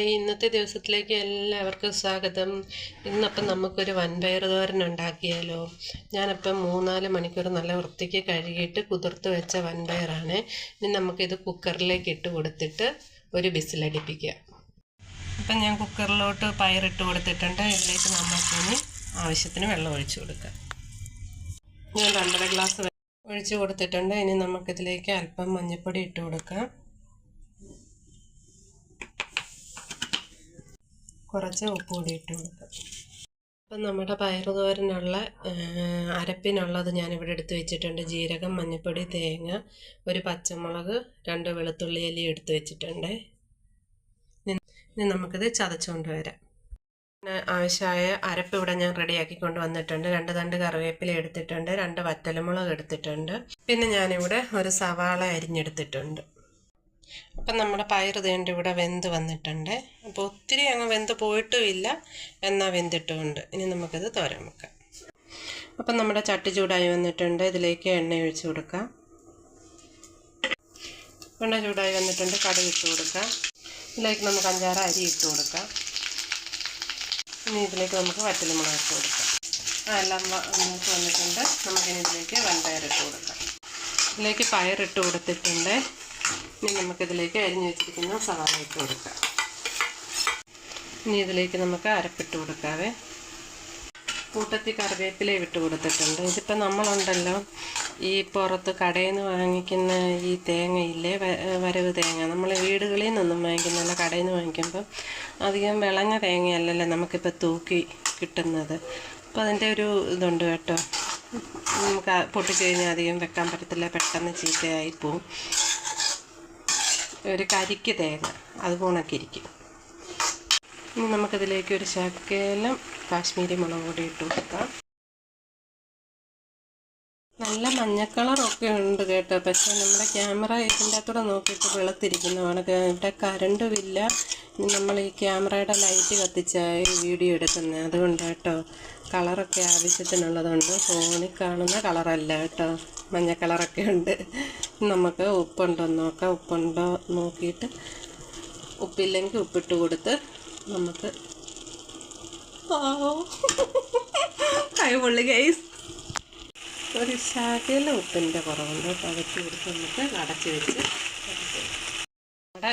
Hi ഇന്നത്തെ ദിവസത്തിലേക്ക് എല്ലാവർക്കും സ്വാഗതം. ഇന്നപ്പം നമുക്കൊരു വൻപയർ തോരൻ ഉണ്ടാക്കിയാലോ? ഞാനപ്പം മൂന്നാൽ മണിക്കൂർ നല്ല വൃത്തിക്ക് കഴുകിയിട്ട് കുതിർത്ത് വെച്ച വൻപയറാണ്. ഇനി നമുക്കിത് കുക്കറിലേക്ക് ഇട്ട് കൊടുത്തിട്ട് ഒരു ബിസിലടിപ്പിക്കുക അപ്പം ഞാൻ കുക്കറിലോട്ട് പയറിട്ട് കൊടുത്തിട്ടുണ്ട്. ഇതിലേക്ക് നമുക്കിനി ആവശ്യത്തിന് വെള്ളം ഒഴിച്ചു കൊടുക്കാം. ഞാൻ രണ്ടര ഗ്ലാസ് ഒഴിച്ചു കൊടുത്തിട്ടുണ്ട്. ഇനി നമുക്കിതിലേക്ക് അല്പം മഞ്ഞൾപ്പൊടി ഇട്ട് കൊടുക്കാം. കുറച്ച് ഉപ്പ് കൂടി ഇട്ട് കൊടുക്കാം. അപ്പം നമ്മുടെ പയറുതോരനുള്ള അരപ്പിനുള്ളത് ഞാനിവിടെ എടുത്ത് വെച്ചിട്ടുണ്ട്. ജീരകം മഞ്ഞൾപ്പൊടി തേങ്ങ ഒരു പച്ചമുളക് രണ്ട് വെളുത്തുള്ളി അല്ലി എടുത്ത് വെച്ചിട്ടുണ്ട്. ഇനി നമുക്കിത് ചതച്ചുകൊണ്ട് വരാം. ആവശ്യമായ അരപ്പ് ഇവിടെ ഞാൻ റെഡിയാക്കി കൊണ്ട് വന്നിട്ടുണ്ട്. രണ്ട് തണ്ട് കറിവേപ്പില എടുത്തിട്ടുണ്ട്. രണ്ട് വറ്റലമുളക് എടുത്തിട്ടുണ്ട്. പിന്നെ ഞാനിവിടെ ഒരു സവാള അരിഞ്ഞെടുത്തിട്ടുണ്ട്. അപ്പം നമ്മുടെ പയർ തേണ്ട ഇവിടെ വെന്ത് വന്നിട്ടുണ്ട്. അപ്പോൾ ഒത്തിരി അങ്ങ് വെന്ത് പോയിട്ടുമില്ല എന്നാൽ വെന്തിട്ടുമുണ്ട്. ഇനി നമുക്കിത് തോരാൻ വെക്കാം. അപ്പം നമ്മുടെ ചട്ടി ചൂടായി വന്നിട്ടുണ്ട്. ഇതിലേക്ക് എണ്ണ ഒഴിച്ച് കൊടുക്കാം. എണ്ണ ചൂടായി വന്നിട്ടുണ്ട്. കടുക് ഇട്ട് കൊടുക്കാം. ഇതിലേക്ക് നമുക്ക് അഞ്ചാറ് അരി ഇട്ട് കൊടുക്കാം. ഇനി ഇതിലേക്ക് നമുക്ക് വറ്റലുമുളക് ഇട്ട് കൊടുക്കാം. ആ എല്ലാം മൂത്ത് വന്നിട്ടുണ്ട്. നമുക്കിനി ഇതിലേക്ക് വെണ്ടയർ ഇട്ട് കൊടുക്കാം. ഇതിലേക്ക് പയറിട്ട് കൊടുത്തിട്ടുണ്ട്. ഇനി നമുക്കിതിലേക്ക് അരിഞ്ഞു വെച്ചിരിക്കുന്ന സവാള ഇട്ട് കൊടുക്കാം. ഇനി ഇതിലേക്ക് നമുക്ക് അരപ്പിട്ട് കൊടുക്കാവേ. കൂട്ടത്തി കറിവേപ്പില ഇട്ട് കൊടുത്തിട്ടുണ്ട്. ഇതിപ്പോൾ നമ്മളുണ്ടല്ലോ ഈ പുറത്ത് കടയിൽ നിന്ന് വാങ്ങിക്കുന്ന ഈ തേങ്ങയില്ലേ വരവ് തേങ്ങ. നമ്മൾ വീടുകളിൽ നിന്നൊന്നും വാങ്ങിക്കുന്നില്ല കടയിൽ നിന്ന് വാങ്ങിക്കുമ്പോൾ അധികം വിളഞ്ഞ തേങ്ങയല്ലല്ലോ നമുക്കിപ്പോൾ തൂക്കി കിട്ടുന്നത്. അപ്പോൾ അതിന്റെ ഒരു ഇതുണ്ട് കേട്ടോ. നമുക്ക് പൊട്ടിച്ചു കഴിഞ്ഞാൽ അധികം വെക്കാൻ പറ്റത്തില്ല പെട്ടെന്ന് ചീത്തയായി പോവും. ഒരു കരിക്ക് തേങ്ങ. അത് പോണൊക്കെ ഇരിക്കും. ഇനി നമുക്കതിലേക്ക് ഒരു ശകലം കാശ്മീരി മുളക് പൊടി ഇട്ട് കൊടുക്കാം. നല്ല മഞ്ഞ കളറൊക്കെ ഉണ്ട് കേട്ടോ. പക്ഷേ നമ്മുടെ ക്യാമറ ഇതിന്റെ അകത്തൂടെ നോക്കിയിട്ട് വെളുത്തിരിക്കുന്നതാണ് ഇവിടെ കരണ്ടും ഇല്ല. നമ്മൾ ഈ ക്യാമറയുടെ ലൈറ്റ് കത്തിച്ചായി വീഡിയോ എടുക്കുന്നത്. അതുകൊണ്ട് കേട്ടോ കളറൊക്കെ ആവശ്യത്തിനുള്ളതുണ്ട് ഫോണിൽ കാണുന്ന കളറല്ല കേട്ടോ. മഞ്ഞ കളറൊക്കെ ഉണ്ട്. നമുക്ക് ഉപ്പുണ്ടോ നോക്കാം. ഉപ്പുണ്ടോ നോക്കിയിട്ട് ഉപ്പില്ലെങ്കിൽ ഉപ്പിട്ട് കൊടുത്ത് നമുക്ക് കൈ പൊള്ളി ഗൈസ് ഒരു ശകല ഉപ്പിന്റെ കുറവുണ്ട് പകറ്റി കൊടുത്ത് നമുക്ക് അടച്ച് വെച്ച് നമ്മുടെ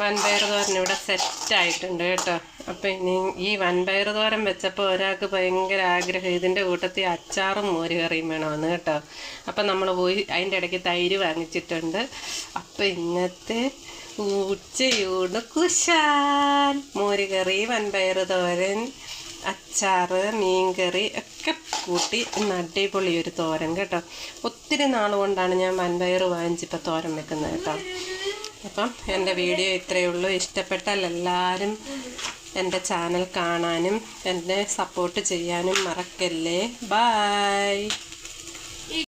വൻപയർ തോരൻ ഇവിടെ സെറ്റായിട്ടുണ്ട് കേട്ടോ. അപ്പം ഇനി ഈ വൻപയർ തോരൻ വെച്ചപ്പോൾ ഒരാൾക്ക് ഭയങ്കര ആഗ്രഹം. ഇതിന്റെ കൂട്ടത്തിൽ അച്ചാറും മോരുകറിയും വേണമെന്ന് കേട്ടോ. അപ്പം നമ്മൾ പോയി അതിന്റെ ഇടയ്ക്ക് തൈര് വാങ്ങിച്ചിട്ടുണ്ട്. അപ്പം ഇന്നത്തെ ഉച്ചയൂണ് കുശാൽ. മോരുകറി വൻപയർ തോരൻ അച്ചാറ് മീൻകറി ഒക്കെ കൂട്ടി അടിപൊളി ഒരു തോരൻ കേട്ടോ. ഒത്തിരി നാൾ കൊണ്ടാണ് ഞാൻ വൻപയർ വാങ്ങിച്ചിപ്പോൾ തോരൻ വെക്കുന്നത് കേട്ടോ. അപ്പം എന്റെ വീഡിയോ ഇത്രയേ ഉള്ളൂ. ഇഷ്ടപ്പെട്ടാൽ എല്ലാവരും എന്റെ ചാനൽ കാണാനും എന്നെ സപ്പോർട്ട് ചെയ്യാനും മറക്കല്ലേ. ബായ്